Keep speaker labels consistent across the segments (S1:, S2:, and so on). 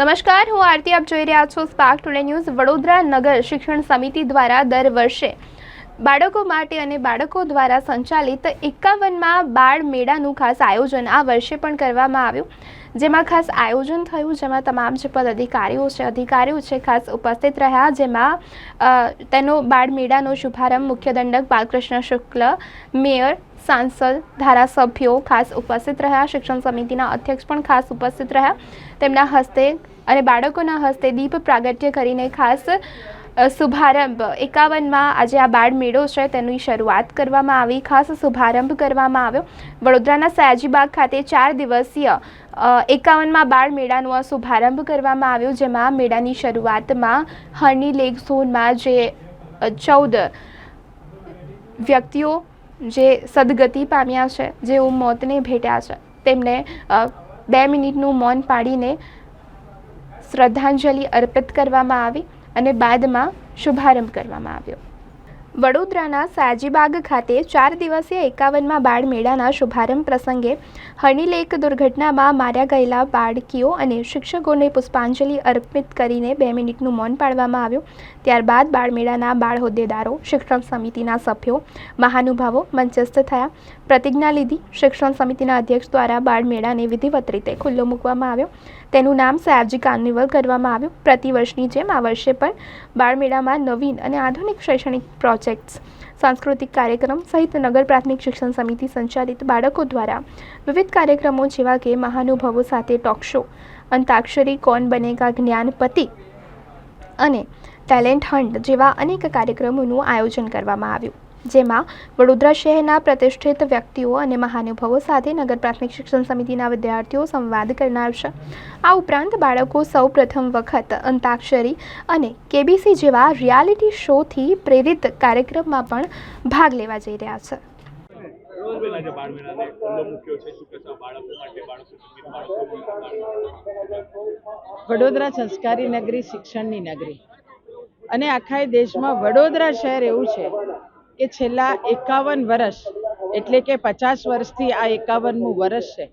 S1: નમસ્કાર, હું આરતી, આપ જોઈ રહ્યા છો સ્પાર્ક ટુડે ન્યૂઝ વડોદરા નગર શિક્ષણ સમિતિ દ્વારા દર વર્ષે બાળકો માટે અને બાળકો દ્વારા સંચાલિત એકાવનમાં બાળ મેળાનું ખાસ આયોજન આ વર્ષે પણ કરવામાં આવ્યું. જેમાં ખાસ આયોજન થયું, જેમાં તમામ જે પદ અધિકારીઓ છે અધિકારીઓ છે, ખાસ ઉપસ્થિત રહ્યા. જેમાં તેનો બાળ મેળાનો શુભારંભ મુખ્ય દંડક બાલકૃષ્ણ શુક્લ, મેયર સાંસદ, ધારાસભ્યો ખાસ ઉપસ્થિત રહ્યા, શિક્ષણ સમિતિના અધ્યક્ષ પણ ખાસ ઉપસ્થિત રહ્યા. તેમના હસ્તે અને બાળકોના હસ્તે દીપ પ્રાગટ્ય કરીને ખાસ શુભારંભ. એકાવનમાં આજે આ બાળ મેળો છે, તેની શરૂઆત કરવામાં આવી. ખાસ શુભારંભ કરવામાં આવ્યો. વડોદરાના સયાજીબાગ ખાતે ચાર દિવસીય એકાવનમાં બાળ મેળાનો આ શુભારંભ કરવામાં આવ્યો, જેમાં મેળાની શરૂઆતમાં હની લેક ઝોનમાં જે ચૌદ વ્યક્તિઓ જે સદગતિ પામ્યા છે જેઓ મોતને ભેટ્યા છે, તેમને બે મિનિટનું મૌન પાડીને શ્રદ્ધાંજલિ અર્પિત કરવામાં આવી અને બાદમાં શુભારંભ કરવામાં આવ્યો. વડોદરાના સાજીબાગ ખાતે ચાર દિવસીય એકાવનમાં બાળ મેળાના શુભારંભ પ્રસંગે હણીલેક દુર્ઘટનામાં માર્યા ગયેલા બાળકીઓ અને શિક્ષકોને પુષ્પાંજલિ અર્પિત કરીને બે મિનિટનું મૌન પાડવામાં આવ્યું. ત્યારબાદ બાળમેળાના બાળ હોદ્દેદારો, શિક્ષણ સમિતિના સભ્યો, મહાનુભાવો મંચસ્થ થયા. પ્રતિજ્ઞા લીધી શિક્ષણ સમિતિના અધ્યક્ષ દ્વારા બાળમેળાને વિધિવત રીતે ખુલ્લો મૂકવામાં આવ્યો. તેનું નામ સયાજી કાર્નિવલ કરવામાં આવ્યું. પ્રતિવર્ષની જેમ આ વર્ષે પણ બાળમેળામાં નવીન અને આધુનિક શૈક્ષણિક પ્રોજેક્ટ્સ, સાંસ્કૃતિક કાર્યક્રમ સહિત નગર પ્રાથમિક શિક્ષણ સમિતિ સંચાલિત બાળકો દ્વારા વિવિધ કાર્યક્રમો જેવા કે મહાનુભાવો સાથે ટોક શો અંતાક્ષરી, કોણ બનેગા, જ્ઞાનપતિ અને ટેલેન્ટ હન્ટ જેવા અનેક કાર્યક્રમોનું આયોજન કરવામાં આવ્યું. જેમાં વડોદરા શહેરના પ્રતિષ્ઠિત વ્યક્તિઓ અને મહાનુભાવો સાથે નગર પ્રાથમિક શિક્ષણ સમિતિના વિદ્યાર્થીઓ સંવાદ કરનાર છે. આ ઉપરાંત બાળકો સૌ પ્રથમ વખત અંતાક્ષરી અને કેબીસી જેવા રિયાલિટી શોથી પ્રેરિત કાર્યક્રમમાં પણ ભાગ લેવા જઈ રહ્યા છે.
S2: વડોદરા સંસ્કારી નગરી, શિક્ષણની નગરી. અને આખા દેશમાં વડોદરા શહેર એવું છે કે છેલ્લા એકાવન વર્ષ એટલે કે પચાસ વર્ષથી આ એકાવનમું વર્ષ છે.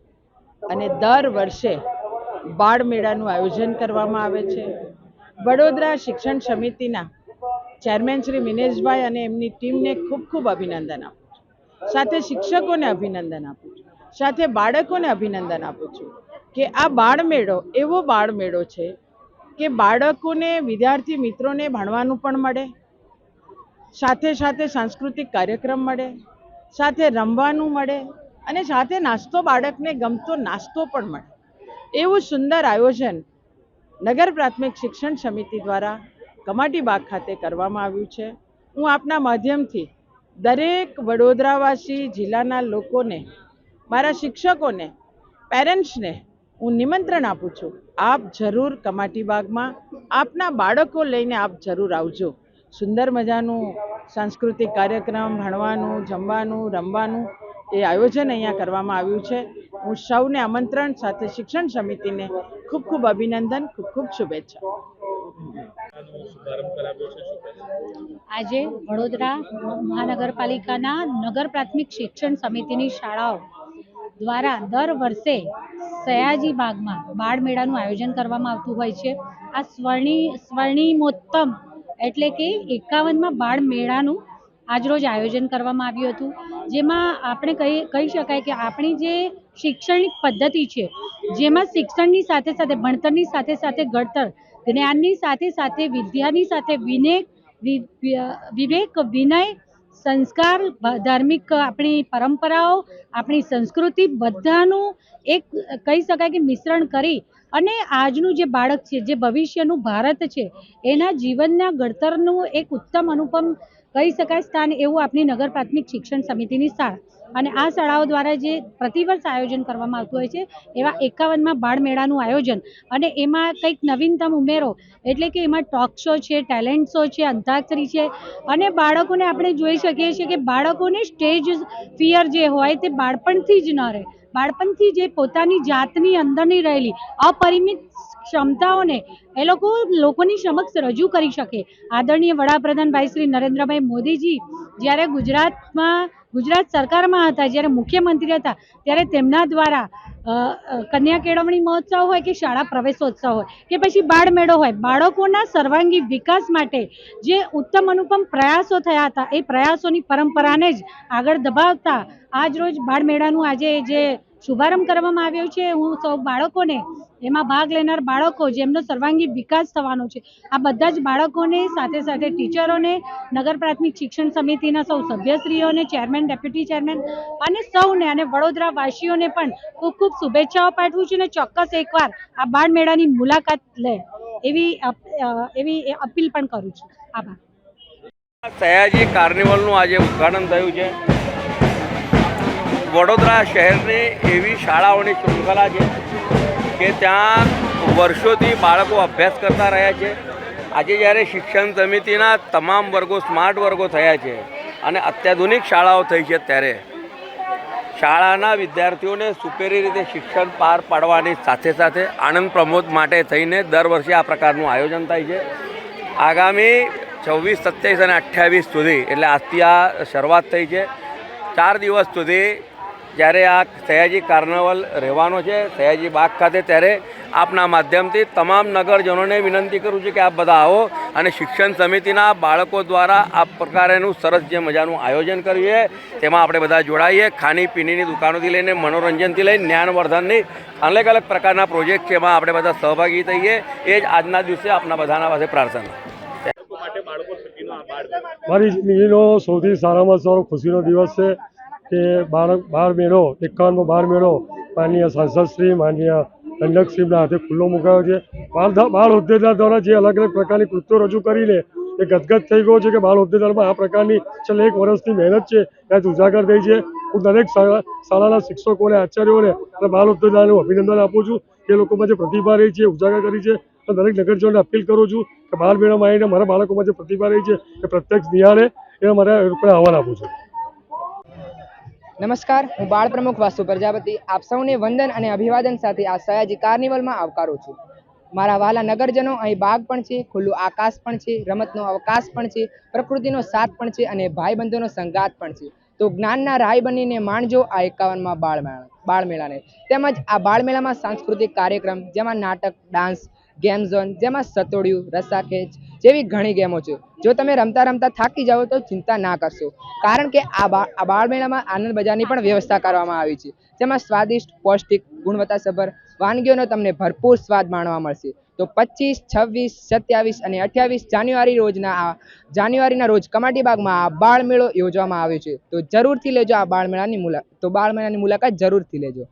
S2: અને દર વર્ષે બાળ મેળાનું આયોજન કરવામાં આવે છે. વડોદરા શિક્ષણ સમિતિના ચેરમેન શ્રી મિનેશભાઈ અને એમની ટીમને ખૂબ ખૂબ અભિનંદન આપું છું. સાથે શિક્ષકોને અભિનંદન આપું છું. સાથે બાળકોને અભિનંદન આપું છું કે આ બાળ મેળો એવો બાળ મેળો છે કે બાળકોને, વિદ્યાર્થી મિત્રોને ભણવાનું પણ મળે સાથે સાથે સાંસ્કૃતિક કાર્યક્રમ મળે, સાથે રમવાનું મળે અને સાથે નાસ્તો બાળકને ગમતો નાસ્તો પણ મળે. એવું સુંદર આયોજન નગર પ્રાથમિક શિક્ષણ સમિતિ દ્વારા કમાટી બાગ ખાતે કરવામાં આવ્યું છે. હું આપના માધ્યમથી દરેક વડોદરાવાસી જિલ્લાના લોકોને, મારા શિક્ષકોને, પેરેન્ટ્સને હું નિમંત્રણ આપું છું. આપ જરૂર કમાટી બાગમાં આપના બાળકો લઈને આપ જરૂર આવજો. સુંદર મજાનું સાંસ્કૃતિક કાર્યક્રમ, ભણવાનું, જમવાનું, રમવાનું એ આયોજન અહીંયા કરવામાં આવ્યું છે. હું સૌને આમંત્રણ સાથે શિક્ષણ સમિતિને ખૂબ ખૂબ અભિનંદન, ખૂબ ખૂબ શુભેચ્છા.
S3: આજે વડોદરા મહાનગરપાલિકાના નગર પ્રાથમિક શિક્ષણ સમિતિની શાળાઓ દ્વારા દર વર્ષે સયાજી બાગમાં બાળ મેળાનું આયોજન કરવામાં આવતું હોય છે. આ સ્વર્ણી સ્વર્ણિમોત્તમ એટલે કે એકાવનમાં બાળ મેળાનું આજરોજ આયોજન કરવામાં આવ્યું હતું. જેમાં આપણે કહી કહી શકાય કે આપણી જે શૈક્ષણિક પદ્ધતિ છે, જેમાં શિક્ષણની સાથે સાથે, ભણતરની સાથે સાથે ઘડતર, જ્ઞાનની સાથે સાથે, વિદ્યાની સાથે વિનય વિવેક, વિનય સંસ્કાર ધાર્મિક આપણી પરંપરાઓ, આપણી સંસ્કૃતિ બધાનું એક, કહી શકાય કે મિશ્રણ કરી અને આજનું જે બાળક છે, જે ભવિષ્યનું ભારત છે, એના જીવનના ઘડતરનું એક ઉત્તમ અનુપમ કહી શકાય સ્થાન એવું આપણી નગર પ્રાથમિક શિક્ષણ સમિતિની શાળા. અને આ શાળાઓ દ્વારા જે પ્રતિવર્ષ આયોજન કરવામાં આવતું હોય છે, એવા એકાવનમાં બાળમેળાનું આયોજન. અને એમાં કંઈક નવીનતમ ઉમેરો, એટલે કે એમાં ટોક શો છે ટેલેન્ટ શો છે, અંતાક્ષરી છે. અને બાળકોને આપણે જોઈ શકીએ છીએ કે બાળકોને સ્ટેજ ફિયર જે હોય તે બાળપણથી જ ન રહે. બાળપણથી જે પોતાની જાતની અંદરની રહેલી, અપરિમિત ક્ષમતાઓને એ લોકો લોકોની સમક્ષ રજૂ કરી શકે. આદરણીય વડાપ્રધાન ભાઈ શ્રી નરેન્દ્રભાઈ મોદીજી જ્યારે ગુજરાતમાં, ગુજરાત સરકારમાં હતા, જ્યારે મુખ્યમંત્રી હતા, ત્યારે તેમના દ્વારા કન્યા કેળવણી મહોત્સવ હોય કે શાળા પ્રવેશોત્સવ હોય કે પછી બાળ મેળો હોય, બાળકોના સર્વાંગી વિકાસ માટે જે ઉત્તમ અનુપમ પ્રયાસો થયા હતા, એ પ્રયાસોની પરંપરાને જ આગળ દબાવતા આજ રોજ બાળ મેળાનું આજે જે શુભારંભ કરવામાં આવ્યો છે. હું સૌ બાળકોને એમાં ભાગ લેનાર બાળકો, જેમનો સર્વાંગી વિકાસ થવાનો છે, આ બધા જ બાળકોને સાથે સાથે ટીચરોને, નગર પ્રાથમિક શિક્ષણ સમિતિના સૌ સભ્યશ્રીઓને, ચેરમેન, ડેપ્યુટી ચેરમેન અને સૌને અને વડોદરા વાસીઓને પણ ખૂબ ખૂબ શુભેચ્છાઓ પાઠવું છું અને ચોક્કસ એકવાર આ બાળ મેળાની મુલાકાત લે એવી એવી અપીલ પણ કરું છું. આભાર.
S4: સયાજી કાર્નિવલનું આજે ઉદઘાટન થયું છે. વડોદરા શહેરની એવી શાળાઓની શૃંખલા છે કે ત્યાં વર્ષોથી બાળકો અભ્યાસ કરતા રહ્યા છે. આજે જ્યારે શિક્ષણ સમિતિના તમામ વર્ગો સ્માર્ટ વર્ગો થયા છે અને અત્યાધુનિક શાળાઓ થઈ છે ત્યારે, શાળાના વિદ્યાર્થીઓને સુપેરી રીતે શિક્ષણ પાર પાડવાની સાથે સાથે આનંદ પ્રમોદ માટે થઈને દર વર્ષે આ પ્રકારનું આયોજન થાય છે. આગામી છવ્વીસ, સત્યાવીસ અને અઠ્યાવીસ સુધી, એટલે આજથી આ શરૂઆત થઈ છે. ચાર દિવસ સુધી જ્યારે આ સયાજી કાર્નવલ રહેવાનો છે સયાજી બાગ ખાતે ત્યારે આપના માધ્યમથી તમામ નગરજનોને વિનંતી કરું છું કે આપ બધા આવો અને શિક્ષણ સમિતિના બાળકો દ્વારા આ પ્રકારેનું સરસ જે મજાનું આયોજન કર્યું છે તેમાં આપણે બધા જોડાઈએ. ખાણીપીણીની દુકાનોથી લઈને મનોરંજનથી લઈને જ્ઞાનવર્ધનની અલગ અલગ પ્રકારના પ્રોજેક્ટ છે એમાં આપણે બધા સહભાગી થઈએ. એ જ આજના દિવસે આપના બધાના પાસે પ્રાર્થના.
S5: માટે બાળકો સુધીનો આ બાળ મેળો.
S6: મારી જિંદગીનો સૌથી સારામાં સારો ખુશીનો દિવસ છે. કે બાળક બાર મેળો, એકાવનમો બાર મેળો. માનનીય સાંસદશ્રી માનનીય દંડકશ્રીના હાથે ખુલ્લો મુકાયો છે. બાળ બાળ હોદ્દેદાર દ્વારા જે અલગ અલગ પ્રકારની કૃત્યો રજૂ કરીને એ ગદગદ થઈ ગયો છે કે બાળ હોદ્દેદારમાં આ પ્રકારની છેલ્લે એક વર્ષની મહેનત છે. ત્યાં ઉજાગર થઈ છે. હું દરેક શાળા, શાળાના શિક્ષકોને, આચાર્યોને અને બાળ હોદ્દેદારને અભિનંદન આપું છું. એ લોકોમાં જે પ્રતિભા રહી છે, ઉજાગર કરી છે. દરેક નગરજનોને અપીલ કરું છું કે બાળ મેળામાં આવીને મારા બાળકોમાં જે પ્રતિભા રહી છે. એ પ્રત્યક્ષ નિહાળે. એ મારા લોકોને આહવાન આપું છું.
S7: નમસ્કાર, હું બાળ પ્રમુખ વાસુ પ્રજાપતિ. આપ સૌને વંદન અને અભિવાદન સાથે આ સયાજી કાર્નિવલમાં આવકારું છું. મારા વાલા નગરજનો અહીં બાગ પણ છે, ખુલ્લું આકાશ પણ છે, રમતનો અવકાશ પણ છે, પ્રકૃતિનો સાથ પણ છે અને ભાઈબંધોનો સંગાત પણ છે. તો જ્ઞાનના રાય બનીને માણજો આ એકાવનમાં બાળ બાળમેળાને. બાળ મેળાને તેમજ આ બાળમેળામાં સાંસ્કૃતિક કાર્યક્રમ, જેમાં નાટક, ડાન્સ ગેમ ઝોન જેમાં સતોડિયું રસ્સાખેંચ જેવી ઘણી ગેમો છે. જો તમે રમતા રમતા થાકી જાઓ તો ચિંતા ના કરશો. કારણ કે આ બાળ મેળામાં આનંદ બજારની પણ વ્યવસ્થા કરવામાં આવી છે. જેમાં સ્વાદિષ્ટ, પૌષ્ટિક, ગુણવત્તાસભર વાનગીઓનો તમને ભરપૂર સ્વાદ માણવા મળશે. તો પચીસ, છવ્વીસ, સત્યાવીસ અને અઠ્યાવીસ જાન્યુઆરી રોજના આ, જાન્યુઆરીના રોજ કમાટી બાગમાં આ બાળ મેળો યોજવામાં આવ્યો છે. તો જરૂરથી લેજો આ બાળ મેળાની મુલા, તો બાળ મેળાની મુલાકાત જરૂરથી લેજો.